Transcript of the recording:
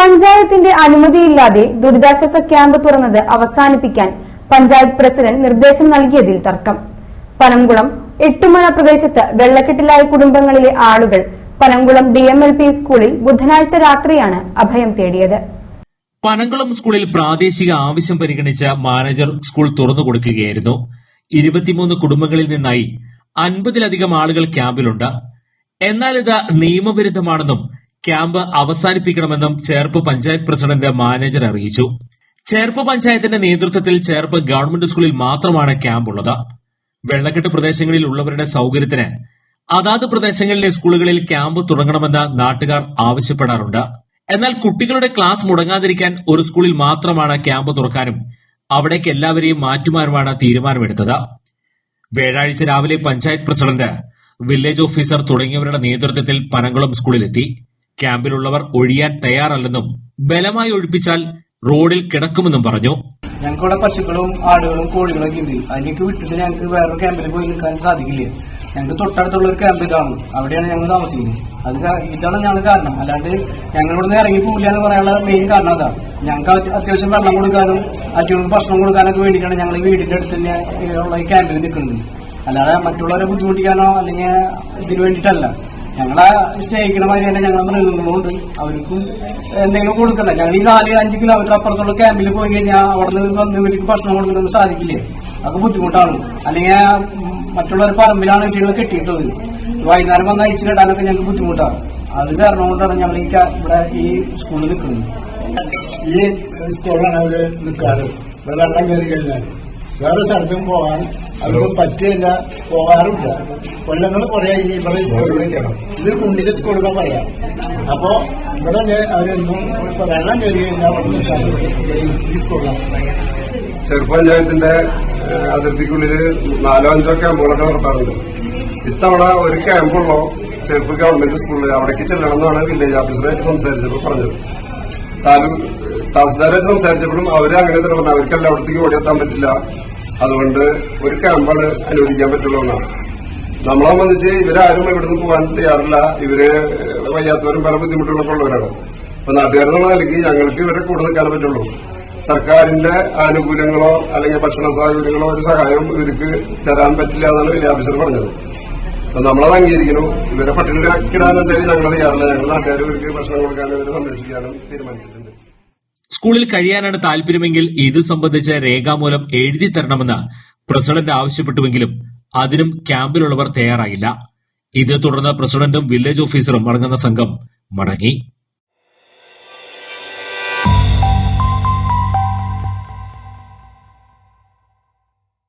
പഞ്ചായത്തിന്റെ അനുമതിയില്ലാതെ ദുരിതാശ്വാസ ക്യാമ്പ് തുറന്നത് അവസാനിപ്പിക്കാൻ പഞ്ചായത്ത് പ്രസിഡന്റ് നിർദ്ദേശം നൽകിയതിൽ തർക്കം. പനംകുളം എട്ടുമണ പ്രദേശത്ത് വെള്ളക്കെട്ടിലായ കുടുംബങ്ങളിലെ ആളുകൾ Panamkulam D M L P സ്കൂളിൽ ബുധനാഴ്ച രാത്രിയാണ് അഭയം തേടിയത്. പനംകുളം സ്കൂളിൽ പ്രാദേശിക ആവശ്യം പരിഗണിച്ച മാനേജർ സ്കൂൾ തുറന്നു കൊടുക്കുകയായിരുന്നു. ഇരുപത്തിമൂന്ന് കുടുംബങ്ങളിൽ നിന്നായി അൻപതിലധികം ആളുകൾ ക്യാമ്പിലുണ്ട്. എന്നാൽ ഇത് നിയമവിരുദ്ധമാണെന്നും ക്യാമ്പ് അവസാനിപ്പിക്കണമെന്നും ചേർപ്പ് പഞ്ചായത്ത് പ്രസിഡന്റ് മാനേജർ അറിയിച്ചു. ചേർപ്പ് പഞ്ചായത്തിന്റെ നേതൃത്വത്തിൽ ചേർപ്പ് ഗവൺമെന്റ് സ്കൂളിൽ മാത്രമാണ് ക്യാമ്പ് ഉള്ളത് വെള്ളക്കെട്ട് പ്രദേശങ്ങളിൽ ഉള്ളവരുടെ സൌകര്യത്തിന് അതാത് പ്രദേശങ്ങളിലെ സ്കൂളുകളിൽ ക്യാമ്പ് തുടങ്ങണമെന്ന് നാട്ടുകാർ ആവശ്യപ്പെടാറുണ്ട്. എന്നാൽ കുട്ടികളുടെ ക്ലാസ് മുടങ്ങാതിരിക്കാൻ ഒരു സ്കൂളിൽ മാത്രമാണ് ക്യാമ്പ് തുറക്കാനും അവിടേക്ക് എല്ലാവരെയും മാറ്റുവാനുമാണ് തീരുമാനമെടുത്തത്. വ്യാഴാഴ്ച രാവിലെ പഞ്ചായത്ത് പ്രസിഡന്റ് വില്ലേജ് ഓഫീസർ തുടങ്ങിയവരുടെ നേതൃത്വത്തിൽ പനങ്കുളം സ്കൂളിലെത്തി. ക്യാമ്പിലുള്ളവർ ഒഴിയാൻ തയ്യാറല്ലെന്നും ബലമായി ഒഴിപ്പിച്ചാൽ റോഡിൽ കിടക്കുമെന്നും പറഞ്ഞു. ഞങ്ങൾക്കിവിടെ പശുക്കളും ആടുകളും കോഴികളൊക്കെ ഉണ്ട്. അതിലേക്ക് വിട്ടിട്ട് ഞങ്ങൾക്ക് വേറൊരു ക്യാമ്പിൽ പോയി നിൽക്കാൻ സാധിക്കില്ല. ഞങ്ങൾക്ക് തൊട്ടടുത്തുള്ള ഒരു ക്യാമ്പ് ഇതാണ്. അവിടെയാണ് ഞങ്ങൾ താമസിക്കുന്നത്. അത് ഇതാണ് ഞങ്ങൾ കാരണം. അല്ലാണ്ട് ഞങ്ങൾ ഇവിടുന്ന് ഇറങ്ങി പോകില്ല എന്ന് പറയാനുള്ള മെയിൻ കാരണം അതാണ് ഞങ്ങൾക്ക് അത് അത്യാവശ്യം വെള്ളം കൊടുക്കാനും അച്ഛനക്ക് ഭക്ഷണം കൊടുക്കാനൊക്കെ വേണ്ടിയിട്ടാണ് ഞങ്ങൾ ഈ വീടിന്റെ അടുത്ത് തന്നെ ഉള്ള ഈ ക്യാമ്പിൽ നിൽക്കുന്നത്. അല്ലാതെ മറ്റുള്ളവരെ ബുദ്ധിമുട്ടിക്കാനോ അല്ലെങ്കിൽ ഇതിന് വേണ്ടിയിട്ടല്ല. ഞങ്ങളെ സ്നേഹിക്കുന്ന മാതിരി തന്നെ ഞങ്ങൾ മൃഗങ്ങളുണ്ട് അവർക്കും എന്തെങ്കിലും കൊടുക്കണ്ട. ഞങ്ങൾ ഈ നാല് അഞ്ച് കിലോമീറ്റർ അപ്പുറത്തുള്ള ക്യാമ്പിൽ പോയി കഴിഞ്ഞാൽ അവിടെ നിന്ന് വന്ന് ഇവർക്ക് ഭക്ഷണം കൊടുക്കണമെന്ന് സാധിക്കില്ലേ? അതൊക്കെ ബുദ്ധിമുട്ടാണ്. അല്ലെങ്കിൽ മറ്റുള്ളവർ പറമ്പിലാണ് വീടുകൾ കെട്ടിയിട്ടുള്ളത്. വൈകുന്നേരം വന്ന് അയച്ചു കെട്ടാനൊക്കെ ഞങ്ങൾക്ക് ബുദ്ധിമുട്ടാണ്. അത് കാരണം കൊണ്ടാണ് ഞങ്ങൾ ഈ ഇവിടെ ഈ സ്കൂളിൽ നിൽക്കുന്നത്. ഈ സ്കൂളിലാണ് അവർ നിൽക്കാറ്. വെള്ളം കയറി കഴിഞ്ഞാൽ വേറെ സ്ഥലത്തും പോകാൻ അവർക്ക് പറ്റില്ല പോകാറുമില്ല കൊല്ലങ്ങൾ കുറെ ഇവിടെ സ്കൂളിലേക്കാണ് ഇത് കുണ്ടിന്റെ എന്ന് പറയാം. അപ്പോ ഇവിടെ അവരെന്നും വെള്ളം കയറി ഈ സ്കൂളിലാണ് ചെറുപ്പ് പഞ്ചായത്തിന്റെ ഏഹ്, അതിർത്തിക്കുള്ളിൽ നാലോ അഞ്ചോ ക്യാമ്പുകളൊക്കെ നടത്താറുണ്ട്. ഇത്തവണ ഒരു ക്യാമ്പുള്ളോ ചെറുപ്പ് ഗവൺമെന്റ് സ്കൂളിൽ അവിടേക്ക് ചെല്ലണം എന്നാണ് വില്ലേജ് ഓഫീസറായിട്ട് സംസാരിച്ചപ്പോൾ പറഞ്ഞത്. താലൂക്ക് തഹസിൽദാരായിട്ട് സംസാരിച്ചപ്പോഴും അവർ അങ്ങനെ തന്നെ പറഞ്ഞു അവർക്കല്ല അവിടത്തേക്ക് ഓടിയെത്താൻ പറ്റില്ല. അതുകൊണ്ട് ഒരു ക്യാമ്പാണ് അനുവദിക്കാൻ പറ്റുള്ളൂ എന്നാണ് നമ്മളെ സംബന്ധിച്ച് ഇവരാരും ഇവിടുന്ന് പോകാൻ തയ്യാറില്ല. ഇവർ വയ്യാത്തവരും പല ബുദ്ധിമുട്ടുകളൊക്കെ അപ്പൊ നാട്ടുകാരെന്നുള്ള നിലയ്ക്ക് ഞങ്ങൾക്ക് ഇവരെ കൂടെ നിൽക്കാൻ പറ്റുള്ളൂ. സർക്കാരിന്റെ ആനുകൂല്യങ്ങളോ അല്ലെങ്കിൽ ഭക്ഷണ സൗകര്യങ്ങളോ ഒരു സഹായവും ഇവർക്ക് തരാൻ പറ്റില്ല എന്നാണ് വലിയ ആഫീസർ പറഞ്ഞത്. അപ്പൊ നമ്മളത് അംഗീകരിക്കുന്നു. ഇവരെ പട്ടിണിക്കിടാനും വെച്ചാൽ ഞങ്ങൾ തയ്യാറില്ല. ഞങ്ങൾ നാട്ടുകാർ ഇവർക്ക് ഭക്ഷണം കൊടുക്കാനും ഇവരെ സംരക്ഷിക്കാനും തീരുമാനിച്ചിട്ടുണ്ട്. സ്കൂളിൽ കഴിയാനാണ് താൽപര്യമെങ്കിൽ ഇത് സംബന്ധിച്ച രേഖാമൂലം എഴുതി തരണമെന്ന് പ്രസിഡന്റ് ആവശ്യപ്പെട്ടുവെങ്കിലും അതിനും ക്യാമ്പിലുള്ളവർ തയ്യാറായില്ല. ഇതേ തുടർന്ന് പ്രസിഡന്റും വില്ലേജ് ഓഫീസറും അടങ്ങുന്ന സംഘം മടങ്ങി.